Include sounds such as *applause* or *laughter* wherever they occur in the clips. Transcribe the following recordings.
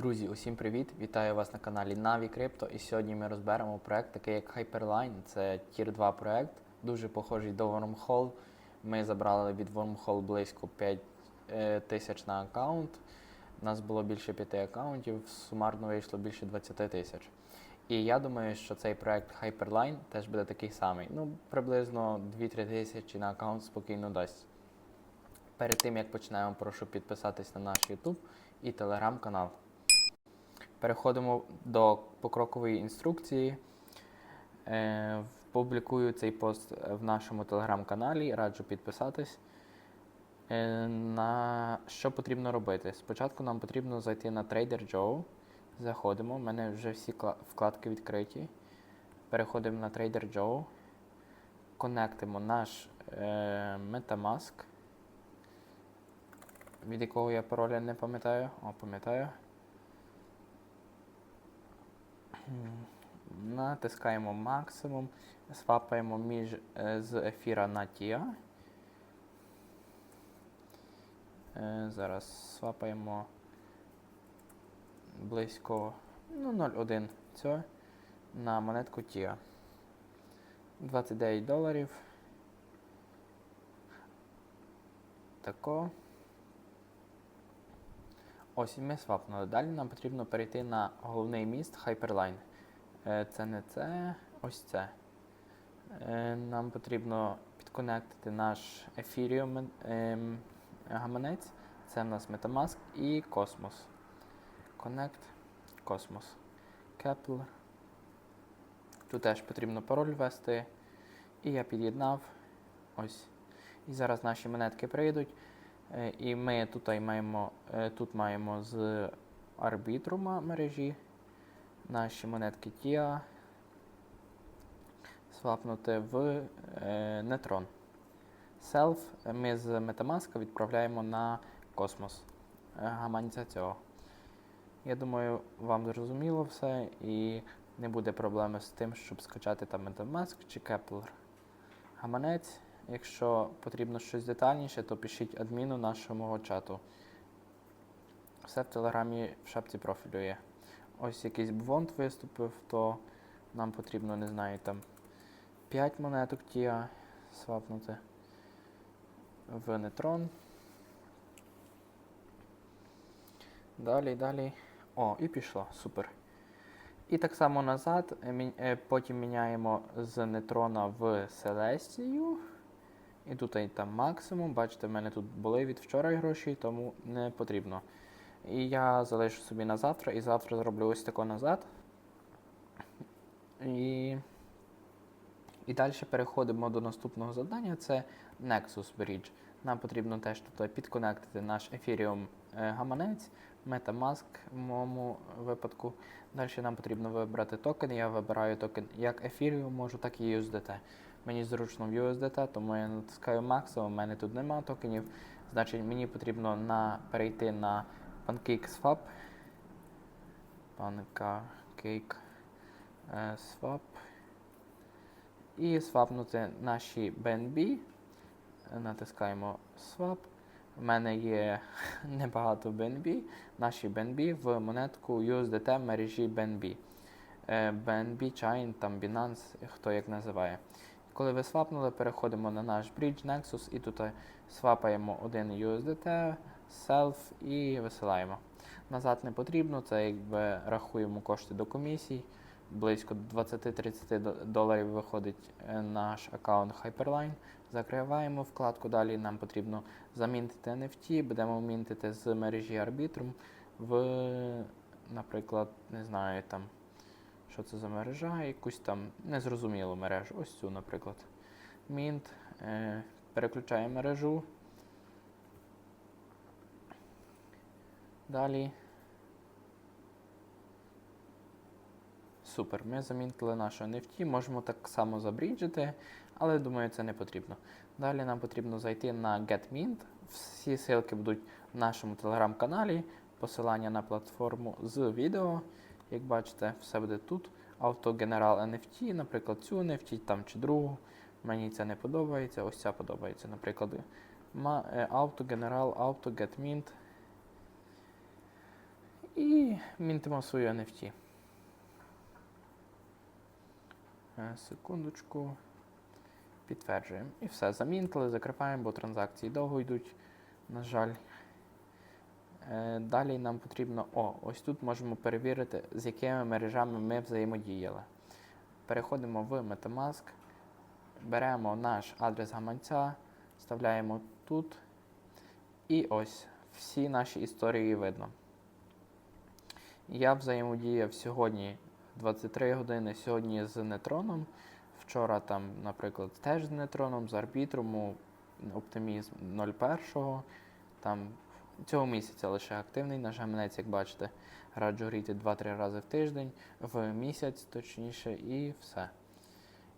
Друзі, усім привіт! Вітаю вас на каналі Navi Crypto. І сьогодні ми розберемо проект, такий як Hyperline. Це Tier 2 проект, дуже похожий до Wormhole. Ми забрали від Wormhole близько 5 е, тисяч на аккаунт. У нас було більше 5 аккаунтів, сумарно вийшло більше 20 тисяч. І я думаю, що цей проект Hyperline теж буде такий самий. Ну, приблизно 2-3 тисячі на аккаунт спокійно дасть. Перед тим як почнемо, прошу підписатись на наш YouTube і телеграм канал. Переходимо до покрокової інструкції. Е, публікую цей пост в нашому телеграм-каналі. Раджу підписатись. Е, на що потрібно робити? Спочатку нам потрібно зайти на Trader Joe. Заходимо. У мене вже всі вкладки відкриті. Переходимо на Trader Joe. Конектимо наш е, Metamask, від якого я пароля не пам'ятаю. О, пам'ятаю. Натискаємо максимум, свапаємо між е, з ефіра на TIA. Е, Зараз свапаємо близько ну, 0,1 цього на монетку TIA. 29 доларів. Тако. Ось і ми свапнули. Далі нам потрібно перейти на головний міст Hyperline. Е, Це не це, ось це. Е, Нам потрібно підконектити наш Ethereum ем, гаманець. Це в нас Metamask і Cosmos. Connect, Cosmos. Kepler. Тут теж потрібно пароль ввести. І я під'єднав. Ось. І зараз наші монетки прийдуть. Е, І ми тут маємо, тут маємо з арбітрума мережі наші монетки TIA свапнути в е, Neutron. Self ми з Metamask відправляємо на космос. Е, Гаманця цього. Я думаю, вам зрозуміло все і не буде проблеми з тим, щоб скачати там Metamask чи Kepler. Гаманець. Якщо потрібно щось детальніше, то пишіть адміну нашого чату. Все в телеграмі в шапці профілю є. Ось якийсь бвонт виступив, то нам потрібно, не знаю, там 5 монеток TIA свапнути в нейтрон. Далі, далі. О, і пішло, супер. І так само назад, е, е, потім міняємо з нейтрона в Селестію. І тут там максимум. Бачите, в мене тут були від вчора гроші, тому не потрібно. І я залишу собі на завтра, і завтра зроблю ось тако назад. І, і далі переходимо до наступного завдання. Це Nexus Bridge. Нам потрібно теж тут підконектити наш Ethereum е, гаманець, Metamask в моєму випадку. Далі нам потрібно вибрати токен. Я вибираю токен як Ethereum, можу, так і USDT. Мені зручно в USDT, тому я натискаю максимум, у мене тут немає токенів. Значить, мені потрібно на, перейти на PancakeSwap. Pancake е, Swap. І свапнути наші BNB. Натискаємо Swap. У мене є небагато BNB. Наші BNB в монетку USDT мережі BNB. BNB Chain, там Binance, хто як називає. Коли ви свапнули, переходимо на наш Bridge Nexus і тут свапаємо один USDT, Self і висилаємо. Назад не потрібно, це якби рахуємо кошти до комісій. Близько 20-30 доларів виходить е, наш аккаунт Hyperline. Закриваємо вкладку. Далі нам потрібно замінтити NFT. Будемо мінтити з мережі Arbitrum в, наприклад, не знаю там, що це за мережа, якусь там незрозумілу мережу. Ось цю, наприклад. Мінт. Е, переключаємо мережу. Далі. Супер, ми замінтили нашу NFT, можемо так само забріджити, але думаю, це не потрібно. Далі нам потрібно зайти на GetMint. Всі ссылки будуть в нашому телеграм-каналі, посилання на платформу з відео. Як бачите, все буде тут. Автогенерал NFT, наприклад, цю NFT там чи другу. Мені це не подобається, ось ця подобається. Наприклад, е, Автогенерал, Auto. І мінтимо свою NFT. Е, Секундочку. Підтверджуємо. І все, замінтили, закриваємо, бо транзакції довго йдуть, на жаль. Е, Далі нам потрібно. О, ось тут можемо перевірити, з якими мережами ми взаємодіяли. Переходимо в Metamask, беремо наш адрес гаманця, вставляємо тут. І ось всі наші історії видно. Я взаємодіяв сьогодні 23 години, сьогодні з нейтроном. Вчора там, наприклад, теж з нейтроном, з арбітруму, оптимізм 01. Там цього місяця лише активний наш гаманець, як бачите, раджу гріти 2-3 рази в тиждень, в місяць точніше, і все.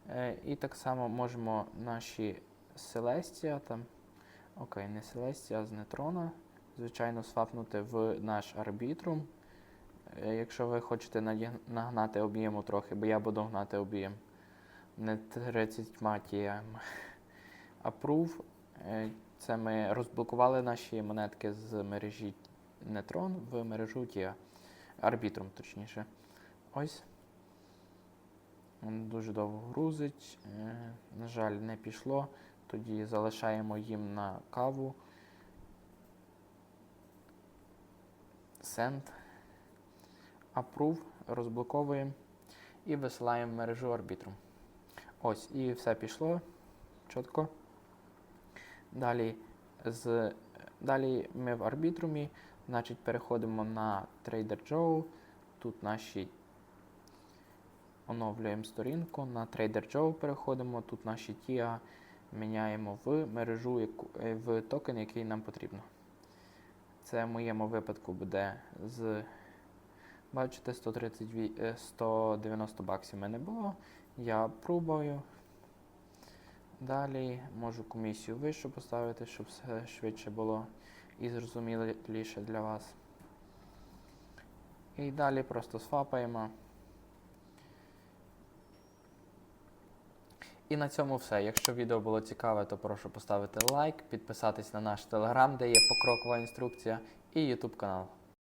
Е, і так само можемо наші Селестія там. Окей, не Селестія, а з нейтрона. Звичайно, свапнути в наш арбітрум. Е, Якщо ви хочете нагнати об'єму трохи, бо я буду гнати об'єм не 30 тіями. *laughs* Approve. е, Це ми розблокували наші монетки з мережі Neutron в мережу TIA. Арбітрум, точніше. Ось. Дуже довго грузить. Е, На жаль, не пішло. Тоді залишаємо їм на каву. Send. Approve. Розблоковуємо і висилаємо мережу Arbitrum. Ось, і все пішло чітко. Далі, з, далі ми в арбітрумі, значить, переходимо на Trader Joe. Тут наші оновлюємо сторінку. На Trader Joe переходимо. Тут наші TIA міняємо в мережу, е, в токен, який нам потрібно. Це в моєму випадку буде з. Бачите, 132, е, 190 баксів в мене було. Я пробую. Далі можу комісію вищу поставити, щоб все швидше було і зрозуміліше для вас. І далі просто свапаємо. І на цьому все. Якщо відео було цікаве, то прошу поставити лайк, підписатись на наш телеграм, де є покрокова інструкція, і YouTube канал.